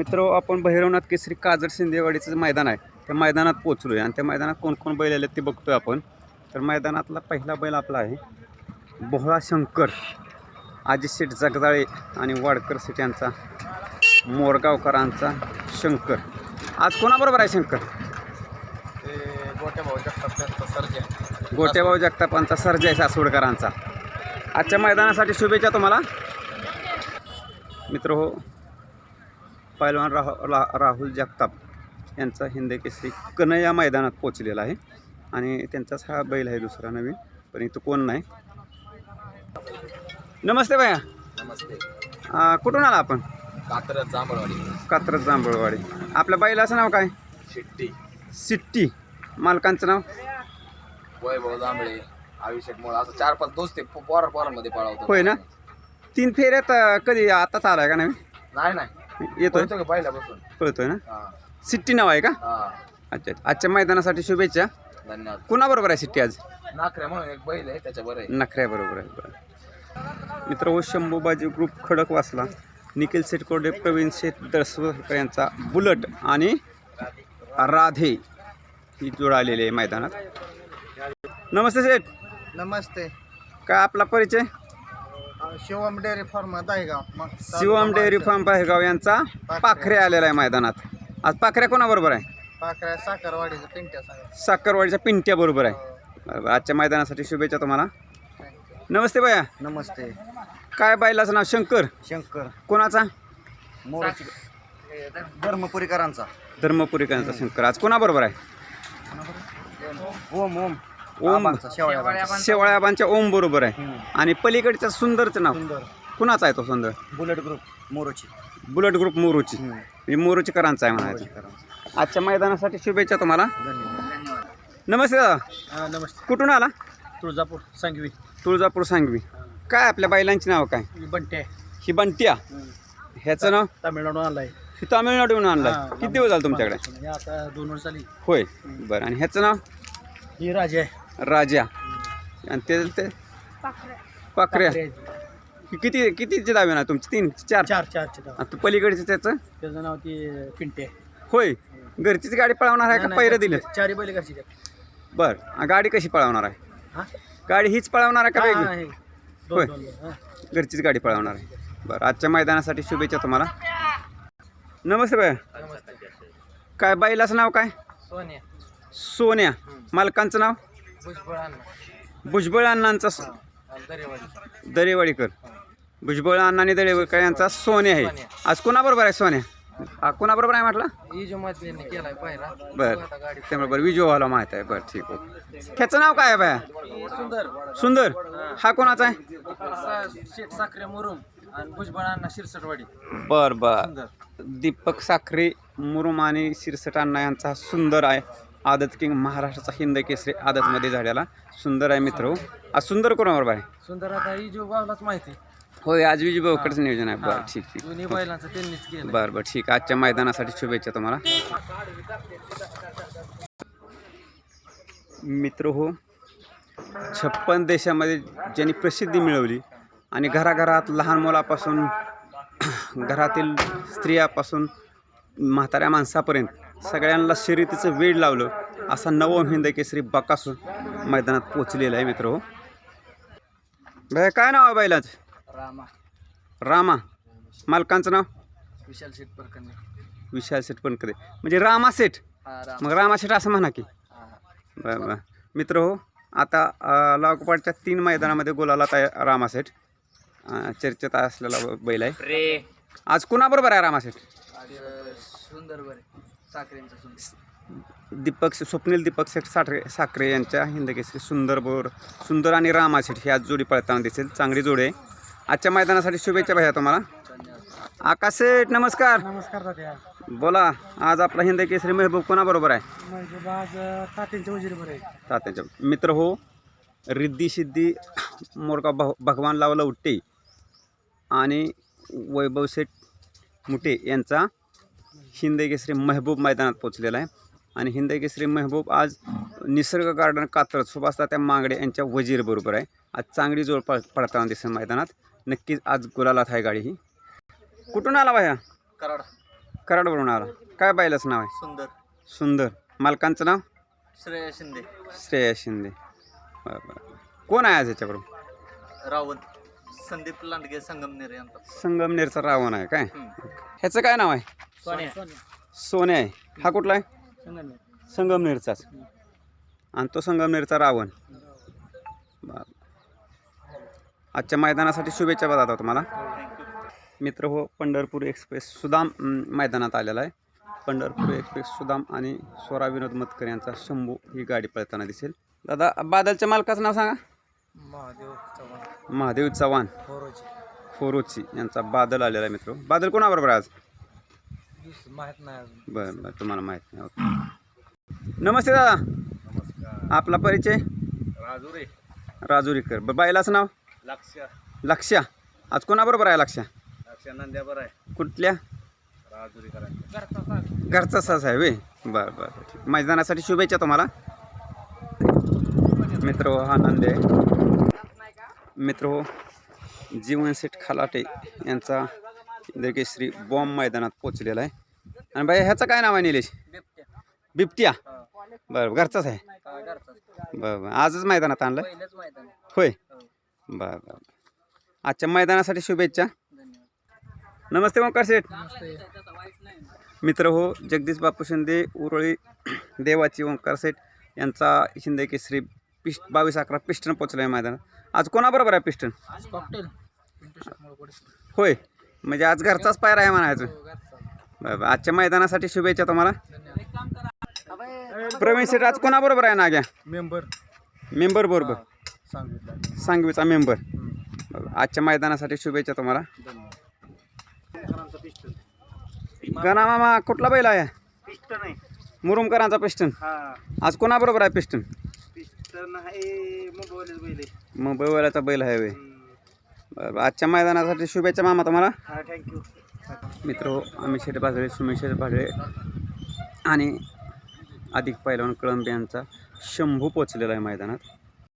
मित्र आपण भैरवनाथ केसरी काजर शिंदेवाडीचं मैदान आहे. त्या मैदानात पोचलो आहे आणि त्या मैदानात कोण कोण बैल आले ते बघतोय आपण. तर मैदानातला पहिला बैल आपला आहे बोहळा शंकर आजीशेठ जगदाळे आणि वाडकर सेठ यांचा मोरगावकरांचा शंकर. आज कोणाबरोबर आहे शंकर? ते गोट्या भाऊ जगताप त्यांचा सर्जा जगतापांचा सर्जय सासवडकरांचा. आजच्या मैदानासाठी शुभेच्छा तुम्हाला. मित्र हो पैलवान राह रा राहुल जगताप यांचा हिंद केसरी कन्हैया मैदानात पोचलेला आहे. आणि त्यांचाच हा बैल आहे दुसरा नवीन पण इथं कोण नाही. नमस्ते भैया. नमस्ते. आ, कुठून आला आपण? कात्रज जांभळवाडी. कात्रज जांभळवाडी. आपल्या बैलाचं नाव काय? शिट्टी. सिट्टी. मालकांचं नाव? वैभव जांभळे. अभिषेक मोळ असं चार पाच दोस्त आहे पोरा पोरांमध्ये पळवतो. होय ना? तीन फेऱ्यात अ, कधी आताच आलाय का नवीन? नाही नाही. येतोय? पळतो का पहिल्यापासून? कळतोय ना? हा. सिट्टी नाव आहे का? हा. अच्छा अच्छा. आजच्या मैदानासाठी शुभेच्छा. धन्यवाद. कुणाबरोबर आहे सिट्टी आज? नाकऱ्या म्हणून एक बैल आहे त्याच्या बरं आहे नखऱ्याबरोबर आहे बरं. मित्र हो शंभूबाजी ग्रुप खडक वाचला निखिल शेटकोडे प्रवीण शेठ दळसवकर यांचा बुलट आणि राधे ही जोड आलेली आहे मैदानात. नमस्ते शेठ नमस्ते. काय आपला परिचय? शिवम डेअरी फार्म दहेगाव मग शिवम डेअरी फार्म पाहेगाव यांचा पाखरे आलेला आहे मैदानात. आज पाखऱ्या कोणाबरोबर आहे? साखरवाडीचं पिंट्या सांगा साखरवाडीच्या पिंट्या बरोबर आहे. बरं, आजच्या मैदानासाठी शुभेच्छा तुम्हाला. नमस्ते भैया. नमस्ते. काय बैलाचं नाव? शंकर. शंकर. कोणाचा? मोराची. धर्मपुरीकरांचा. धर्मपुरीकरांचा शंकर. आज कोणाबरोबर आहे? ओम ओम. ओम. आबांचा, शेवळ्या शेवाळ्याबांच्या ओम बरोबर आहे. आणि पलीकडच्या सुंदरचं नाव? सुंदर. कुणाचं आहे तो सुंदर? Bullet group मोरोची. बुलेट ग्रुप मोरूची. म्हणजे मोरूचीकरांचा आहे म्हणायचं. आजच्या मैदानासाठी शुभेच्छा तुम्हाला. नमस्ते दादा. नमस्ते. कुठून आला? तुळजापूर सांगवी. तुळजापूर सांगवी. काय आपल्या बैलांची नाव काय? बंटे ही बंटिया. ह्याचं नाव? तामिळनाडू आणलाय. ही हा, किती दिवस झालं तुमच्याकडे? आता दोन वर्ष झाली. होय. बरं आणि ह्याचं नाव? ही राजे आहे. राजा. आणि ते ते पाखऱ्या. ही किती कितीची दावे ना तुमची? तीन? चार? चार चारचे नाव आता पलीकडचे त्याचं? त्याचं नाव ती पिंटे. होय. घरचीच गाडी पळवणार आहे का? पहिरं दिलं. चारी बैल कशी बरं. गाडी कशी पळवणार आहे? हा? गाडी हीच पळवणार आहे का वेगळी? आहे. होय. दोन दोन हा. घरचीच गाडी पळवणार आहे. बरं. आजच्या मैदानासाठी शुभेच्छा तुम्हाला. नमस्ते बाय काय बैलाचं नाव काय? सोन्या. सोन्या. मालकांचं नाव? भुजबळ भुजबळ अण्णांचा दरेवाडीकर. भुजबळ अण्णा आणि दरेवाडीकर यांचा सोन्या आहे. आज कोणाबरोबर आहे सोन्या? कोणाबरोबर आहे म्हटलं? केलाय पायरा बरं. विजोवाला माहीत आहे. बरं ठीक आहे. ह्याचं नाव काय आहे बाया? सुंदर. सुंदर. हा. कोणाचा आहे? बर बर. दीपक साखरे मुरुम आणि शिरसट अण्णा यांचा सुंदर आहे. आदत किंग महाराष्ट्राचा हिंद केसरी आदतमध्ये झालेला. सुंदर आहे मित्र आज सुंदर कोणाबरोबर आहे सुंदर आता ही जो गावलाच माहिती होय आज भाऊकडचं नियोजन आहे. बरं ठीक ठीक. दोन्ही बैलांचं त्यांनीच केलं बरं बरं ठीक. आजच्या मैदानासाठी शुभेच्छा तुम्हाला. मित्र हो छप्पन देशामध्ये ज्यांनी प्रसिद्धी मिळवली आणि घराघरात लहान मुलापासून घरातील स्त्रियापासून म्हाताऱ्या माणसापर्यंत सगळ्यांना शर्यतीचं वेळ लावलं. असा नवम हिंद केसरी बकासूर मैदानात पोचलेला आहे मित्र हो. बाय काय नाव आहे बैलाचं? रामा. रामा. मालकांचं नाव? विशाल शेठ परकने विशाल सेठ पण कधी म्हणजे रामा सेठ राम मग रामा सेठ असं म्हणा की. बरं बरं. मित्र हो आता लागोपाठच्या तीन मैदानामध्ये गोलाला आहे रामा सेठ अं, चर्चेत असलेला बैल आहे. आज कुणाबरोबर आहे रामा सेठ सुंदर बरे साखरेंचा दीपक स्वप्नील दीपक सेठ साठरे साखरे यांच्या हिंदकेसरी सुंदर बोर सुंदर आणि रामा सेठ ही आज जोडी पळताना दिसेल. चांगली जोडी आहे. आजच्या मैदानासाठी शुभेच्छा भैया तुम्हाला. आकाश सेठ नमस्कार. नमस्कार दादा. बोला आज आपला हिंदकेसरी महबूब कोणाबरोबर आहे? आज तात्यांच्या वजीर बरे तात्याच्या मित्र हो रिद्धी सिद्धी मोरका भग भगवान लावला उट्टे आणि वैभव शेठ मुटे यांचा हिंद केसरी महबूब मैदानात पोचलेला आहे. आणि हिंद केसरी महबूब आज निसर्ग गार्डन कात्रज सुभाष त्या मांगडे यांच्या वजीर बरोबर आहे. आज चांगली जोड पळ पडताना दिसेल मैदानात. नक्कीच आज गुलालात आहे गाडी ही. कुठून आला बाया कराड. कराडवरून आला. काय बायलाचं नाव आहे? सुंदर. सुंदर. मालकांचं नाव? श्रेया शिंदे. श्रेया शिंदे. बरं बरं. कोण आहे आज ह्याच्याकडून रावण. संदीप लांडगे संगमनेर यांचा. संगमनेरचा रावण आहे काय? ह्याचं काय नाव आहे? सोन्या. सोने आहे. हा कुठला आहे? संगमनेर. संगमनेरचाच. आणि तो संगमनेरचा रावण. आजच्या मैदानासाठी शुभेच्छा बघा तुम्हाला. मित्र हो पंढरपूर एक्सप्रेस सुदाम मैदानात आलेला आहे. पंढरपूर एक्सप्रेस सुदाम आणि स्वरा विनोद मतकर यांचा शंभू ही गाडी पळताना दिसेल. दादा बादलच्या मालकाचं नाव सांगा. महादेव चव्हाण. महादेव चव्हाण. फोरोची फोरोची यांचा बादल आलेला आहे मित्र बादल कोणाबरोबर आहे आज? दुसरं माहीत नाही अजून. बरं बरं तुम्हाला माहीत नाही ओके. नमस्ते दादा. आपला परिचय? राजुरे. राजुरीकर. बरं बायलाचं नाव? लक्ष लक्ष्या. आज कोणाबरोबर आहे लक्ष्या? लक्ष नंद्याबर आहे. कुठल्या? राजुरी करायचं घरचा साग घरचा सास आहे वे बरं बरं बरं ठीक. मैदानासाठी शुभेच्छा तुम्हाला. मित्र हो हा नंदी आहे मित्र हो जीवन सेठ खलाटे यांचा श्री बॉम्ब मैदानात पोचलेला आहे. आणि बाई ह्याचं काय नाव आहे निलेश? बिबट्या. बरं घरचाच आहे? हा, घरचा बरं बरं. आजच मैदानात आणलं. होय? हो. बरं बरं आजच्या मैदानासाठी शुभेच्छा. नमस्ते ओंकार शेठ नमस्ते. मित्र हो जगदीश बापू शिंदे उरळी देवाची ओंकार सेठ यांचा शिंदे केसरी पिस्ट बावीस अकरा पिस्टन पोचला आहे मैदानात. आज कोणाबरोबर आहे पिस्टन होय. म्हणजे आज घरचाच पायर आहे म्हणायचं. बरं बरं आजच्या मैदानासाठी शुभेच्छा तुम्हाला. प्रवीण शेठ आज कोणाबरोबर आहे नाग्या? मेंबर. मेंबर बरोबर. सांगितलं सांगवीचा मेंबर. बरं आजच्या मैदानासाठी शुभेच्छा तुम्हाला. गणा मामा कुठला बैल आहे? पिस्टन आहे. मुरुमकरांचा पिस्टन हा. आज कोणाबरोबर आहे पिस्टन आहे बैल मग बैलाचा बैल आहे वे बरं. आजच्या मैदानासाठी शुभेच्छा मामा तुम्हाला हा थँक्यू मित्र हो आम्ही शेठ भाजळे सुमेश शेठ भाजळे आणि अधिक पैलवान कळंबे यांचा शंभू पोचलेला आहे मैदानात